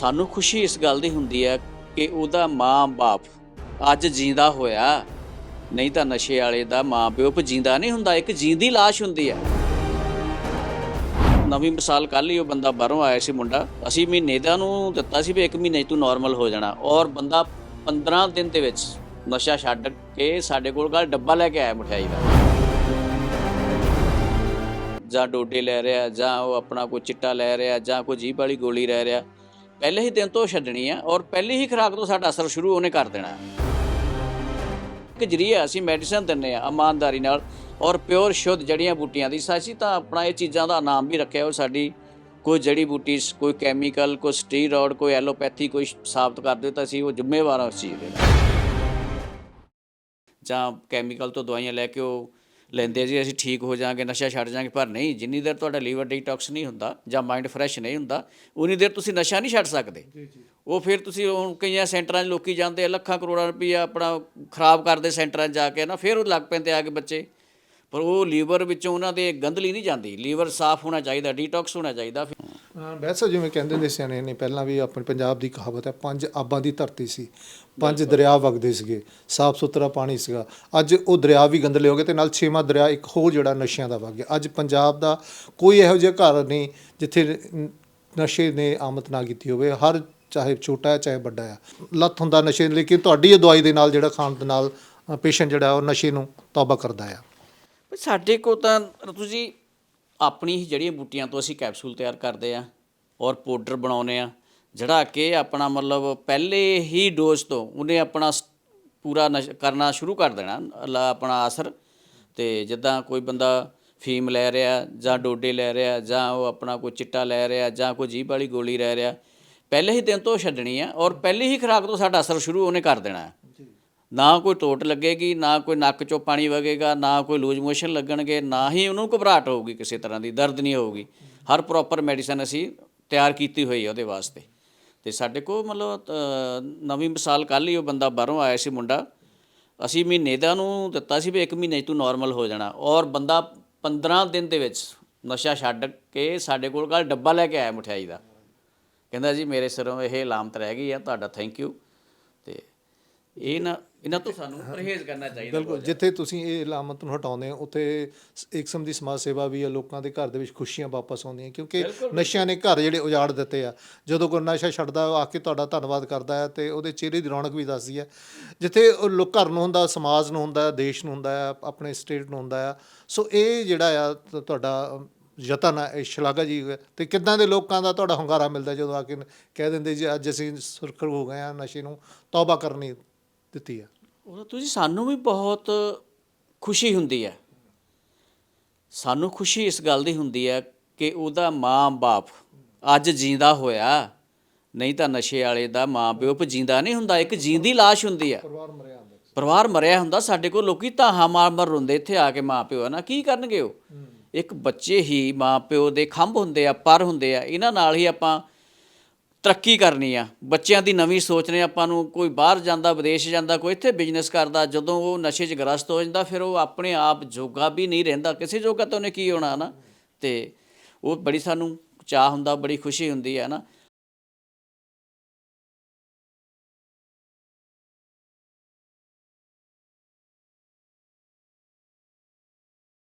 ਸਾਨੂੰ ਖੁਸ਼ੀ ਇਸ ਗੱਲ ਦੀ ਹੁੰਦੀ ਹੈ ਕਿ ਉਹਦਾ ਮਾਂ-ਬਾਪ ਅੱਜ ਜਿੰਦਾ ਹੋਇਆ, ਨਹੀਂ ਤਾਂ ਨਸ਼ੇ ਵਾਲੇ ਦਾ ਮਾਂ-ਪਿਓ ਜਿੰਦਾ ਨਹੀਂ ਹੁੰਦਾ, ਇੱਕ ਜਿੰਦੀ ਲਾਸ਼ ਹੁੰਦੀ ਹੈ। ਨਵੀਂ ਮਿਸਾਲ ਕੱਲ ਹੀ ਉਹ ਬੰਦਾ ਬਾਹਰੋਂ ਆਇਆ ਸੀ ਮੁੰਡਾ। ਅਸੀਂ ਮਹੀਨੇ ਦਾ ਨੂੰ ਦਿੱਤਾ ਸੀ ਵੀ ਇੱਕ ਮਹੀਨੇ ਤੂੰ ਨਾਰਮਲ ਹੋ ਜਾਣਾ। ਔਰ ਬੰਦਾ 15 ਦਿਨ ਦੇ ਵਿੱਚ ਨਸ਼ਾ ਛੱਡ ਕੇ ਸਾਡੇ ਕੋਲ ਕੱਲ ਡੱਬਾ ਲੈ ਕੇ ਆਇਆ ਮਠਿਆਈ ਦਾ। ਜਾਂ ਡੋਡੇ ਲੈ ਰਿਹਾ, ਜਾਂ ਉਹ ਆਪਣਾ ਕੋਈ ਚਿੱਟਾ ਲੈ ਰਿਹਾ, ਜਾਂ ਕੋਈ ਜੀਭ ਵਾਲੀ ਗੋਲੀ ਲੈ ਰਿਹਾ। ਪਹਿਲੇ ਹੀ ਦਿਨ ਤੋਂ ਛੱਡਣੀ ਹੈ ਔਰ ਪਹਿਲੀ ਹੀ ਖੁਰਾਕ ਤੋਂ ਸਾਡਾ ਅਸਰ ਸ਼ੁਰੂ ਉਹਨੇ ਕਰ ਦੇਣਾ। ਹੈ ਇੱਕ ਜਰੀਆ ਅਸੀਂ ਮੈਡੀਸਨ ਦਿੰਨੇ ਆ ਇਮਾਨਦਾਰੀ ਨਾਲ ਔਰ ਪਿਓਰ ਸ਼ੁੱਧ ਜੜੀਆਂ ਬੂਟੀਆਂ ਦੀ। ਸਾਸੀ ਤਾਂ ਆਪਣਾ ਇਹ ਚੀਜ਼ਾਂ ਦਾ ਨਾਮ ਵੀ ਰੱਖਿਆ ਉਹ ਸਾਡੀ ਕੋਈ ਜੜੀ ਬੂਟੀ, ਕੋਈ ਕੈਮੀਕਲ ਕੋਈ ਸਟੀਰੋਇਡ ਕੋਈ ਐਲੋਪੈਥੀ ਕੋਈ ਸਾਬਤ ਕਰ ਦਿਓ ਤਾਂ ਅਸੀਂ ਉਹ ਜ਼ਿੰਮੇਵਾਰ ਹਾਂ ਉਸ ਚੀਜ਼ ਦੇ ਜਾਂ ਕੈਮੀਕਲ ਤੋਂ ਦਵਾਈਆਂ ਲੈ ਕੇ ਉਹ ਲੈਂਦੇ ਜੀ ਅਸੀਂ ਠੀਕ ਹੋ ਜਾਾਂਗੇ ਨਸ਼ਾ ਛੱਡ ਜਾਾਂਗੇ ਪਰ ਨਹੀਂ ਜਿੰਨੀ ਦੇਰ ਤੁਹਾਡਾ ਲੀਵਰ ਡੀਟੌਕਸ ਨਹੀਂ ਹੁੰਦਾ ਜਾਂ ਮਾਈਂਡ ਫਰੈਸ਼ ਨਹੀਂ ਹੁੰਦਾ ਉਨੀ ਦੇਰ ਤੁਸੀਂ ਨਸ਼ਾ ਨਹੀਂ ਛੱਡ ਸਕਦੇ। ਉਹ ਫਿਰ ਤੁਸੀਂ ਹੁਣ ਕਈਆਂ ਸੈਂਟਰਾਂ 'ਚ ਲੋਕੀ ਜਾਂਦੇ ਲੱਖਾਂ ਕਰੋੜਾਂ ਰੁਪਈਆ ਆਪਣਾ ਖਰਾਬ ਕਰਦੇ ਸੈਂਟਰਾਂ 'ਚ ਜਾ ਕੇ ਨਾ ਫਿਰ ਉਹ ਲੱਗ ਪੈਂਦੇ ਆ ਕੇ ਬੱਚੇ। ਪਰ ਉਹ ਲੀਵਰ ਵਿੱਚੋਂ ਉਹਨਾਂ ਦੇ ਗੰਦਲੀ ਨਹੀਂ ਜਾਂਦੀ। ਲੀਵਰ ਸਾਫ਼ ਹੋਣਾ ਚਾਹੀਦਾ ਡੀਟੌਕਸ ਹੋਣਾ ਚਾਹੀਦਾ। ਹਾਂ ਵੈਸੇ ਜਿਵੇਂ ਕਹਿੰਦੇ ਨੇ ਸਿਆਣੇ ਨੇ ਪਹਿਲਾਂ ਵੀ ਆਪਣੇ ਪੰਜਾਬ ਦੀ ਕਹਾਵਤ ਹੈ ਪੰਜ ਆਬਾਂ ਦੀ ਧਰਤੀ ਸੀ। ਪੰਜ ਦਰਿਆ ਵਗਦੇ ਸੀਗੇ ਸਾਫ਼ ਸੁਥਰਾ ਪਾਣੀ ਸੀਗਾ। ਅੱਜ ਉਹ ਦਰਿਆ ਵੀ ਗੰਦਲੇ ਹੋ ਗਏ ਤੇ ਨਾਲ ਛੇਵਾਂ ਦਰਿਆ ਇੱਕ ਹੋਰ ਜਿਹੜਾ ਨਸ਼ਿਆਂ ਦਾ ਵਗ ਗਿਆ। ਅੱਜ ਪੰਜਾਬ ਦਾ ਕੋਈ ਇਹੋ ਜਿਹਾ ਘਰ ਨਹੀਂ ਜਿੱਥੇ ਨਸ਼ੇ ਨੇ ਆਮਦ ਨਾ ਕੀਤੀ ਹੋਵੇ। ਹਰ ਚਾਹੇ ਛੋਟਾ ਹੈ ਚਾਹੇ ਵੱਡਾ ਹੈ। ਲੱਤ ਹੁੰਦਾ ਨਸ਼ੇ ਲੇਕਿਨ ਤੁਹਾਡੀ ਇਹ ਦਵਾਈ ਦੇ ਨਾਲ ਜਿਹੜਾ ਖਾਣ ਦੇ ਨਾਲ ਪੇਸ਼ੈਂਟ ਜਿਹੜਾ ਉਹ ਨਸ਼ੇ ਨੂੰ ਤੌਬਾ ਕਰਦਾ ਆ। ਵੀ ਸਾਡੇ ਕੋਲ ਤਾਂ ਰਤੂ ਜੀ, ਆਪਣੀ ਹੀ ਜਿਹੜੀਆਂ ਬੂਟੀਆਂ ਤੋਂ ਅਸੀਂ ਕੈਪਸੂਲ ਤਿਆਰ ਕਰਦੇ ਆ ਔਰ ਪਾਊਡਰ ਬਣਾਉਨੇ ਆ, ਜਿਹੜਾ ਕਿ ਆਪਣਾ ਮਤਲਬ ਪਹਿਲੇ ਹੀ ਡੋਜ਼ ਤੋਂ ਉਹਨੇ ਆਪਣਾ ਸ- ਪੂਰਾ ਨਸ਼- ਕਰਨਾ ਸ਼ੁਰੂ ਕਰ ਦੇਣਾ ਆਪਣਾ ਅਸਰ ਤੇ ਜਿੱਦਾਂ ਕੋਈ ਬੰਦਾ ਫੀਮ ਲੈ ਰਿਹਾ, ਜਾਂ ਡੋਡੇ ਲੈ ਰਿਹਾ, ਜਾਂ ਉਹ ਆਪਣਾ ਕੋਈ ਚਿੱਟਾ ਲੈ ਰਿਹਾ, ਜਾਂ ਕੋਈ ਜੀਭ ਵਾਲੀ ਗੋਲੀ ਲੈ ਰਿਹਾ, ਪਹਿਲੇ ਹੀ ਦਿਨ ਤੋਂ ਛੱਡਣੀ ਆ ਔਰ ਪਹਿਲੀ ਹੀ ਖੁਰਾਕ ਤੋਂ ਸਾਡਾ ਅਸਰ ਸ਼ੁਰੂ ਉਹਨੇ ਕਰ ਦੇਣਾ। ਹੈ ਨਾ ਕੋਈ ਟੋਟ ਲੱਗੇਗੀ, ਨਾ ਕੋਈ ਨੱਕ ਚੋਂ ਪਾਣੀ ਵਗੇਗਾ, ਨਾ ਕੋਈ ਲੂਜ ਮੋਸ਼ਨ ਲੱਗਣਗੇ, ਨਾ ਹੀ ਉਹਨੂੰ ਘਬਰਾਹਟ ਹੋਊਗੀ ਕਿਸੇ ਤਰ੍ਹਾਂ ਦੀ, ਦਰਦ ਨਹੀਂ ਹੋਊਗੀ। ਹਰ ਪ੍ਰੋਪਰ ਮੈਡੀਸਨ ਅਸੀਂ ਤਿਆਰ ਕੀਤੀ ਹੋਈ ਹੈ ਉਹਦੇ ਵਾਸਤੇ। ਤੇ ਸਾਡੇ ਕੋਲ ਮਤਲਬ ਨਵੀਂ ਮਿਸਾਲ ਕੱਲ ਹੀ ਉਹ ਬੰਦਾ ਬਾਹਰੋਂ ਆਇਆ ਸੀ ਮੁੰਡਾ। ਅਸੀਂ ਮਹੀਨੇ ਦਾ ਨੂੰ ਦਿੱਤਾ ਸੀ ਵੀ ਇੱਕ ਮਹੀਨੇ 'ਚ ਤੂੰ ਨਾਰਮਲ ਹੋ ਜਾਣਾ। ਔਰ ਬੰਦਾ 15 ਦਿਨ ਦੇ ਵਿੱਚ ਨਸ਼ਾ ਛੱਡ ਕੇ ਸਾਡੇ ਕੋਲ ਕੱਲ ਡੱਬਾ ਲੈ ਕੇ ਆਇਆ ਮਠਿਆਈ ਦਾ। ਕਹਿੰਦਾ ਜੀ ਮੇਰੇ ਸਿਰੋਂ ਇਹ ਲਾਮਤ ਰਹਿ ਗਈ ਆ, ਤੁਹਾਡਾ ਥੈਂਕ ਯੂ ਤੇ ਇਹ ਨਾ ਇਹਨਾਂ ਤੋਂ ਸਾਨੂੰ ਪਰਹੇਜ਼ ਕਰਨਾ ਚਾਹੀਦਾ ਬਿਲਕੁਲ ਜਿੱਥੇ ਤੁਸੀਂ ਇਹ ਲਾਮਤ ਨੂੰ ਹਟਾਉਂਦੇ ਹੋ ਉੱਥੇ ਇੱਕ ਕਿਸਮ ਦੀ ਸਮਾਜ ਸੇਵਾ ਵੀ ਹੈ ਲੋਕਾਂ ਦੇ ਘਰ ਦੇ ਵਿੱਚ ਖੁਸ਼ੀਆਂ ਵਾਪਸ ਆਉਂਦੀਆਂ ਕਿਉਂਕਿ ਨਸ਼ਿਆਂ ਨੇ ਘਰ ਜਿਹੜੇ ਉਜਾੜ ਦਿੱਤੇ ਆ। ਜਦੋਂ ਕੋਈ ਨਸ਼ਾ ਛੱਡਦਾ ਉਹ ਆ ਕੇ ਤੁਹਾਡਾ ਧੰਨਵਾਦ ਕਰਦਾ ਹੈ ਤੇ ਉਹਦੇ ਚਿਹਰੇ ਦੀ ਰੌਣਕ ਵੀ ਦੱਸਦੀ ਹੈ। ਜਿੱਥੇ ਉਹ ਲੋਕ ਘਰ ਨੂੰ ਹੁੰਦਾ ਸਮਾਜ ਨੂੰ ਹੁੰਦਾ ਦੇਸ਼ ਨੂੰ ਹੁੰਦਾ ਹੈ ਆਪਣੇ ਸਟੇਟ ਨੂੰ ਹੁੰਦਾ ਆ। ਸੋ ਇਹ ਜਿਹੜਾ ਆ ਤੁਹਾਡਾ ਯਤਨ ਹੈ ਇਹ ਸ਼ਲਾਘਾ ਜੀ। ਤੇ ਕਿੱਦਾਂ ਦੇ ਲੋਕਾਂ ਦਾ ਤੁਹਾਡਾ ਹੰਗਾਰਾ ਮਿਲਦਾ ਜਦੋਂ ਆ ਕੇ ਕਹਿ ਦਿੰਦੇ ਜੀ ਅੱਜ ਅਸੀਂ ਸੁਰਖਰ ਹੋ ਗਏ ਆ ਨਸ਼ੇ ਨੂੰ ਤੌਬਾ ਕਰਨੀ ਦਿੱਤੀ ਹੈ। ਉਹ ਤੁਸੀਂ ਸਾਨੂੰ ਵੀ ਬਹੁਤ ਖੁਸ਼ੀ ਹੁੰਦੀ ਹੈ। ਸਾਨੂੰ ਖੁਸ਼ੀ ਇਸ ਗੱਲ ਦੀ ਹੁੰਦੀ ਹੈ ਕਿ ਉਹਦਾ ਮਾਂ-ਬਾਪ ਅੱਜ ਜਿੰਦਾ ਹੋਇਆ ਨਹੀਂ ਤਾਂ ਨਸ਼ੇ ਵਾਲੇ ਦਾ ਮਾਂ-ਪਿਓ ਜਿੰਦਾ ਨਹੀਂ ਹੁੰਦਾ ਇੱਕ ਜਿੰਦੀ ਲਾਸ਼ ਹੁੰਦੀ ਹੈ। ਪਰਿਵਾਰ ਮਰਿਆ ਹੁੰਦਾ ਪਰਿਵਾਰ ਮਰਿਆ ਹੁੰਦਾ ਸਾਡੇ ਕੋਲ ਲੋਕੀ ਧਾਹਾਂ ਮਾਰ ਮਾਰ ਰੋਂਦੇ ਇੱਥੇ ਆ ਕੇ ਮਾਪਿਓ ਆ ਨਾ? ਕੀ ਕਰਨਗੇ ਉਹ? ਇੱਕ ਬੱਚੇ ਹੀ ਮਾਪਿਓ ਦੇ ਖੰਭ ਹੁੰਦੇ ਆ ਪਰ ਹੁੰਦੇ ਆ ਇਹਨਾਂ ਨਾਲ ਹੀ ਆਪਾਂ ਤਰੱਕੀ ਕਰਨੀ ਆ। ਬੱਚਿਆਂ ਦੀ ਨਵੀਂ ਸੋਚ ਨੇ ਆਪਾਂ ਨੂੰ ਕੋਈ ਬਾਹਰ ਜਾਂਦਾ, ਵਿਦੇਸ਼ ਜਾਂਦਾ, ਕੋਈ ਇੱਥੇ ਬਿਜ਼ਨਸ ਕਰਦਾ, ਜਦੋਂ ਉਹ ਨਸ਼ੇ 'ਚ ਗ੍ਰਸਤ ਹੋ ਜਾਂਦਾ, ਫਿਰ ਉਹ ਆਪਣੇ ਆਪ ਜੋਗਾ ਵੀ ਨਹੀਂ ਰਹਿੰਦਾ। ਕਿਸੇ ਜੋਗਾ ਤਾਂ ਉਹਨੇ ਕੀ ਹੋਣਾ ਨਾ ਤੇ ਉਹ ਬੜੀ ਸਾਨੂੰ ਚਾਹ ਹੁੰਦਾ, ਬੜੀ ਖੁਸ਼ੀ ਹੁੰਦੀ ਹੈ ਨਾ